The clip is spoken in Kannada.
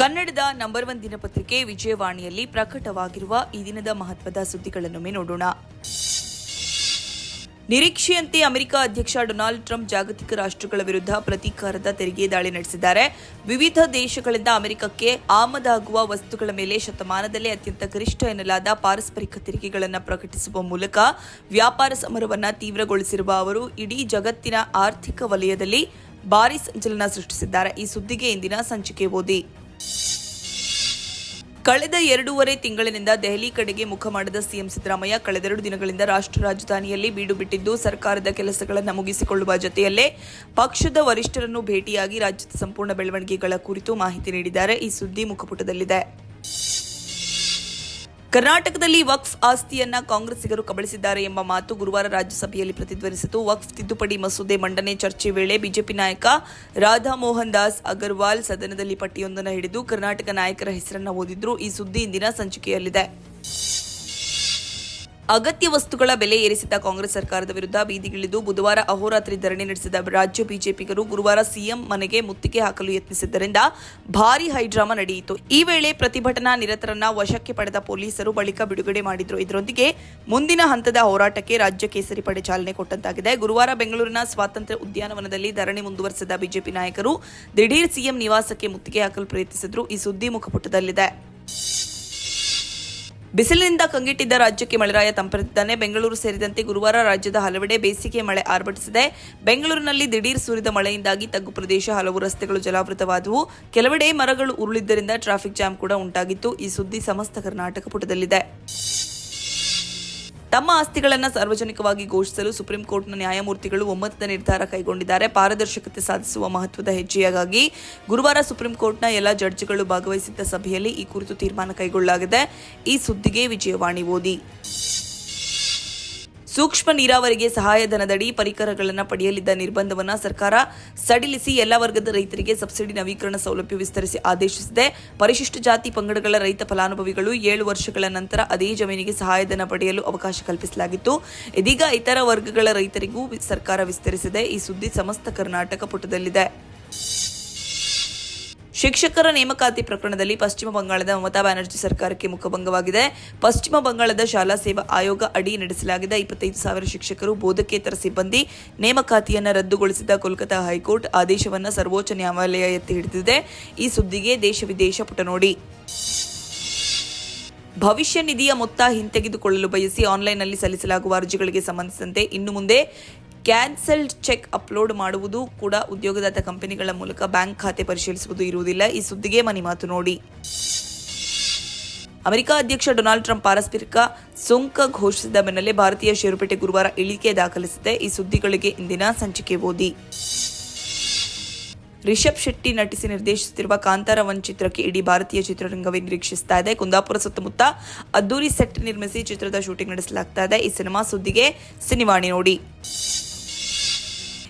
ಕನ್ನಡದ ನಂಬರ್ ಒನ್ ದಿನಪತ್ರಿಕೆ ವಿಜಯವಾಣಿಯಲ್ಲಿ ಪ್ರಕಟವಾಗಿರುವ ಈ ದಿನದ ಮಹತ್ವದ ಸುದ್ದಿಗಳನ್ನೊಮ್ಮೆ ನೋಡೋಣ. ನಿರೀಕ್ಷೆಯಂತೆ ಅಮೆರಿಕ ಅಧ್ಯಕ್ಷ ಡೊನಾಲ್ಡ್ ಟ್ರಂಪ್ ಜಾಗತಿಕ ರಾಷ್ಟ್ರಗಳ ವಿರುದ್ಧ ಪ್ರತೀಕಾರದ ತೆರಿಗೆ ದಾಳಿ ನಡೆಸಿದ್ದಾರೆ. ವಿವಿಧ ದೇಶಗಳಿಂದ ಅಮೆರಿಕಕ್ಕೆ ಆಮದಾಗುವ ವಸ್ತುಗಳ ಮೇಲೆ ಶತಮಾನದಲ್ಲೇ ಅತ್ಯಂತ ಗರಿಷ್ಠ ಎನ್ನಲಾದ ಪಾರಸ್ಪರಿಕ ತೆರಿಗೆಗಳನ್ನು ಪ್ರಕಟಿಸುವ ಮೂಲಕ ವ್ಯಾಪಾರ ಸಮರವನ್ನು ತೀವ್ರಗೊಳಿಸಿರುವ ಅವರು ಇಡೀ ಜಗತ್ತಿನ ಆರ್ಥಿಕ ವಲಯದಲ್ಲಿ ಭಾರೀ ಸಂಚಲನ ಸೃಷ್ಟಿಸಿದ್ದಾರೆ. ಈ ಸುದ್ದಿಗೆ ಇಂದಿನ ಸಂಚಿಕೆ ಓದಿ. ಕಳೆದ ಎರಡೂವರೆ ತಿಂಗಳಿನಿಂದ ದೆಹಲಿ ಕಡೆಗೆ ಮುಖ ಮಾಡಿದ ಸಿಎಂ ಸಿದ್ದರಾಮಯ್ಯ ಕಳೆದೆರಡು ದಿನಗಳಿಂದ ರಾಷ್ಟ್ರ ರಾಜಧಾನಿಯಲ್ಲಿ ಬೀಡು ಬಿಟ್ಟಿದ್ದು, ಸರ್ಕಾರದ ಕೆಲಸಗಳನ್ನು ಮುಗಿಸಿಕೊಳ್ಳುವ ಜೊತೆಯಲ್ಲೇ ಪಕ್ಷದ ವರಿಷ್ಠರನ್ನು ಭೇಟಿಯಾಗಿ ರಾಜ್ಯದ ಸಂಪೂರ್ಣ ಬೆಳವಣಿಗೆಗಳ ಕುರಿತು ಮಾಹಿತಿ ನೀಡಿದ್ದಾರೆ. ಈ ಸುದ್ದಿ ಮುಖಪುಟದಲ್ಲಿದೆ. ಕರ್ನಾಟಕದಲ್ಲಿ ವಕ್ಫ್ ಆಸ್ತಿಯನ್ನ ಕಾಂಗ್ರೆಸ್ಸಿಗರು ಕಬಳಿಸಿದ್ದಾರೆ ಎಂಬ ಮಾತು ಗುರುವಾರ ರಾಜ್ಯಸಭೆಯಲ್ಲಿ ಪ್ರತಿಧ್ವನಿಸಿತು. ವಕ್ಫ್ ತಿದ್ದುಪಡಿ ಮಸೂದೆ, ಮಂಡನೆ, ಚರ್ಚೆ ವೇಳೆ ಬಿಜೆಪಿ ನಾಯಕ ರಾಧಾ ಮೋಹನ್ ದಾಸ್ ಅಗರ್ವಾಲ್ ಸದನದಲ್ಲಿ ಪಟ್ಟಿಯೊಂದನ್ನು ಹಿಡಿದು ಕರ್ನಾಟಕ ನಾಯಕರ ಹೆಸರನ್ನು ಓದಿದ್ರು. ಈ ಸುದ್ದಿ ಇಂದಿನ ಸಂಚಿಕೆಯಲ್ಲಿದೆ. ಅಗತ್ಯ ವಸ್ತುಗಳ ಬೆಲೆ ಏರಿಸಿದ್ದ ಕಾಂಗ್ರೆಸ್ ಸರ್ಕಾರದ ವಿರುದ್ಧ ಬೀದಿಗಿಳಿದು ಬುಧವಾರ ಅಹೋರಾತ್ರಿ ಧರಣಿ ನಡೆಸಿದ ರಾಜ್ಯ ಬಿಜೆಪಿಗರು ಗುರುವಾರ ಸಿಎಂ ಮನೆಗೆ ಮುತ್ತಿಗೆ ಹಾಕಲು ಯತ್ನಿಸಿದ್ದರಿಂದ ಭಾರೀ ಹೈಡ್ರಾಮಾ ನಡೆಯಿತು. ಈ ವೇಳೆ ಪ್ರತಿಭಟನಾ ನಿರತರನ್ನ ವಶಕ್ಕೆ ಪಡೆದ ಪೊಲೀಸರು ಬಳಿಕ ಬಿಡುಗಡೆ ಮಾಡಿದ್ರು. ಇದರೊಂದಿಗೆ ಮುಂದಿನ ಹಂತದ ಹೋರಾಟಕ್ಕೆ ರಾಜ್ಯ ಕೇಸರಿ ಪಡೆ ಚಾಲನೆ ಕೊಟ್ಟಂತಾಗಿದೆ. ಗುರುವಾರ ಬೆಂಗಳೂರಿನ ಸ್ವಾತಂತ್ರ್ಯ ಉದ್ಯಾನವನದಲ್ಲಿ ಧರಣಿ ಮುಂದುವರೆಸಿದ ಬಿಜೆಪಿ ನಾಯಕರು ದಿಢೀರ್ ಸಿಎಂ ನಿವಾಸಕ್ಕೆ ಮುತ್ತಿಗೆ ಹಾಕಲು ಪ್ರಯತ್ನಿಸಿದ್ರು. ಈ ಸುದ್ದಿ ಮುಖಪುಟದಲ್ಲಿದೆ. ಬಿಸಿಲಿನಿಂದ ಕಂಗೆಟ್ಟಿದ್ದ ರಾಜ್ಯಕ್ಕೆ ಮಳೆರಾಯ ತಂಪರಿದ್ದಾನೆ. ಬೆಂಗಳೂರು ಸೇರಿದಂತೆ ಗುರುವಾರ ರಾಜ್ಯದ ಹಲವೆಡೆ ಬೇಸಿಗೆ ಮಳೆ ಆರ್ಭಟಿಸಿದೆ. ಬೆಂಗಳೂರಿನಲ್ಲಿ ದಿಢೀರ್ ಸುರಿದ ಮಳೆಯಿಂದಾಗಿ ತಗ್ಗು ಪ್ರದೇಶ, ಹಲವು ರಸ್ತೆಗಳು ಜಲಾವೃತವಾದವು. ಕೆಲವೆಡೆ ಮರಗಳು ಉರುಳಿದ್ದರಿಂದ ಟ್ರಾಫಿಕ್ ಜಾಮ್ ಕೂಡ ಉಂಟಾಗಿತ್ತು. ಈ ಸುದ್ದಿ ಸಮಸ್ತ ಕರ್ನಾಟಕ ಪುಟದಲ್ಲಿದೆ. ತಮ್ಮ ಆಸ್ತಿಗಳನ್ನು ಸಾರ್ವಜನಿಕವಾಗಿ ಘೋಷಿಸಲು ಸುಪ್ರೀಂ ಕೋರ್ಟ್ನ ನ್ಯಾಯಮೂರ್ತಿಗಳು ಒಮ್ಮತದ ನಿರ್ಧಾರ ಕೈಗೊಂಡಿದ್ದಾರೆ. ಪಾರದರ್ಶಕತೆ ಸಾಧಿಸುವ ಮಹತ್ವದ ಹೆಜ್ಜೆಯಾಗಿ ಗುರುವಾರ ಸುಪ್ರೀಂ ಕೋರ್ಟ್ನ ಎಲ್ಲ ಜಡ್ಜ್ಗಳು ಭಾಗವಹಿಸಿದ್ದ ಸಭೆಯಲ್ಲಿ ಈ ಕುರಿತು ತೀರ್ಮಾನ ಕೈಗೊಳ್ಳಲಾಗಿದೆ. ಈ ಸುದ್ದಿಗೆ ವಿಜಯವಾಣಿ ಓದಿ. ಸೂಕ್ಷ್ಮ ನೀರಾವರಿಗೆ ಸಹಾಯಧನದಡಿ ಪರಿಕರಗಳನ್ನು ಪಡೆಯಲಿದ್ದ ನಿರ್ಬಂಧವನ್ನು ಸರ್ಕಾರ ಸಡಿಲಿಸಿ ಎಲ್ಲ ವರ್ಗದ ರೈತರಿಗೆ ಸಬ್ಸಿಡಿ ನವೀಕರಣ ಸೌಲಭ್ಯ ವಿಸ್ತರಿಸಿ ಆದೇಶಿಸಿದೆ. ಪರಿಶಿಷ್ಟ ಜಾತಿ ಪಂಗಡಗಳ ರೈತ ಫಲಾನುಭವಿಗಳು ಏಳು ವರ್ಷಗಳ ನಂತರ ಅದೇ ಜಮೀನಿಗೆ ಸಹಾಯಧನ ಪಡೆಯಲು ಅವಕಾಶ ಕಲ್ಪಿಸಲಾಗಿತ್ತು. ಇದೀಗ ಇತರ ವರ್ಗಗಳ ರೈತರಿಗೂ ಸರ್ಕಾರ ವಿಸ್ತರಿಸಿದೆ. ಈ ಸುದ್ದಿ ಸಮಸ್ತ ಕರ್ನಾಟಕ ಪುಟದಲ್ಲಿದೆ. ಶಿಕ್ಷಕರ ನೇಮಕಾತಿ ಪ್ರಕರಣದಲ್ಲಿ ಪಶ್ಚಿಮ ಬಂಗಾಳದ ಮಮತಾ ಬ್ಯಾನರ್ಜಿ ಸರ್ಕಾರಕ್ಕೆ ಮುಖಭಂಗವಾಗಿದೆ. ಪಶ್ಚಿಮ ಬಂಗಾಳದ ಶಾಲಾ ಸೇವಾ ಆಯೋಗ ಅಡಿ ನಡೆಸಲಾಗಿದ್ದ ಇಪ್ಪತ್ತೈದು ಸಾವಿರ ಶಿಕ್ಷಕರು ಬೋಧಕೇತರ ಸಿಬ್ಬಂದಿ ನೇಮಕಾತಿಯನ್ನು ರದ್ದುಗೊಳಿಸಿದ ಕೋಲ್ಕತಾ ಹೈಕೋರ್ಟ್ ಆದೇಶವನ್ನು ಸರ್ವೋಚ್ಚ ನ್ಯಾಯಾಲಯ ಎತ್ತಿ ಹಿಡಿದಿದೆ. ಈ ಸುದ್ದಿಗೆ ದೇಶ ವಿದೇಶ ಪುಟ ನೋಡಿ. ಭವಿಷ್ಯ ನಿಧಿಯ ಮೊತ್ತ ಹಿಂತೆಗೆದುಕೊಳ್ಳಲು ಬಯಸಿ ಆನ್ಲೈನ್ನಲ್ಲಿ ಸಲ್ಲಿಸಲಾಗುವ ಅರ್ಜಿಗಳಿಗೆ ಸಂಬಂಧಿಸಿದಂತೆ ಇನ್ನು ಮುಂದೆ ಕ್ಯಾನ್ಸಲ್ಡ್ ಚೆಕ್ ಅಪ್ಲೋಡ್ ಮಾಡುವುದು ಕೂಡ ಉದ್ಯೋಗದಾತ ಕಂಪನಿಗಳ ಮೂಲಕ ಬ್ಯಾಂಕ್ ಖಾತೆ ಪರಿಶೀಲಿಸುವುದು ಇರುವುದಿಲ್ಲ. ಈ ಸುದ್ದಿಗೆ ಮನಿ ಮಾತು ನೋಡಿ. ಅಮೆರಿಕ ಅಧ್ಯಕ್ಷ ಡೊನಾಲ್ಡ್ ಟ್ರಂಪ್ ಪಾರಸ್ಪರಿಕ ಸುಂಕ ಘೋಷಿಸಿದ ಬೆನ್ನಲ್ಲೇ ಭಾರತೀಯ ಷೇರುಪೇಟೆ ಗುರುವಾರ ಇಳಿಕೆ ದಾಖಲಿಸಿದೆ. ಈ ಸುದ್ದಿಗಳಿಗೆ ಇಂದಿನ ಸಂಚಿಕೆ ಓದಿ. ರಿಷಬ್ ಶೆಟ್ಟಿ ನಟಿಸಿ ನಿರ್ದೇಶಿಸುತ್ತಿರುವ ಕಾಂತಾರ ಒನ್ ಚಿತ್ರಕ್ಕೆ ಇಡೀ ಭಾರತೀಯ ಚಿತ್ರರಂಗವೇ ನಿರೀಕ್ಷಿಸ್ತಾ ಇದೆ. ಕುಂದಾಪುರ ಸುತ್ತಮುತ್ತ ಅದ್ದೂರಿ ಸೆಟ್ ನಿರ್ಮಿಸಿ ಚಿತ್ರದ ಶೂಟಿಂಗ್ ನಡೆಸಲಾಗ್ತಾ ಈ ಸಿನಿಮಾ ಸುದ್ದಿಗೆ ಸಿನಿವಾಣಿ ನೋಡಿ.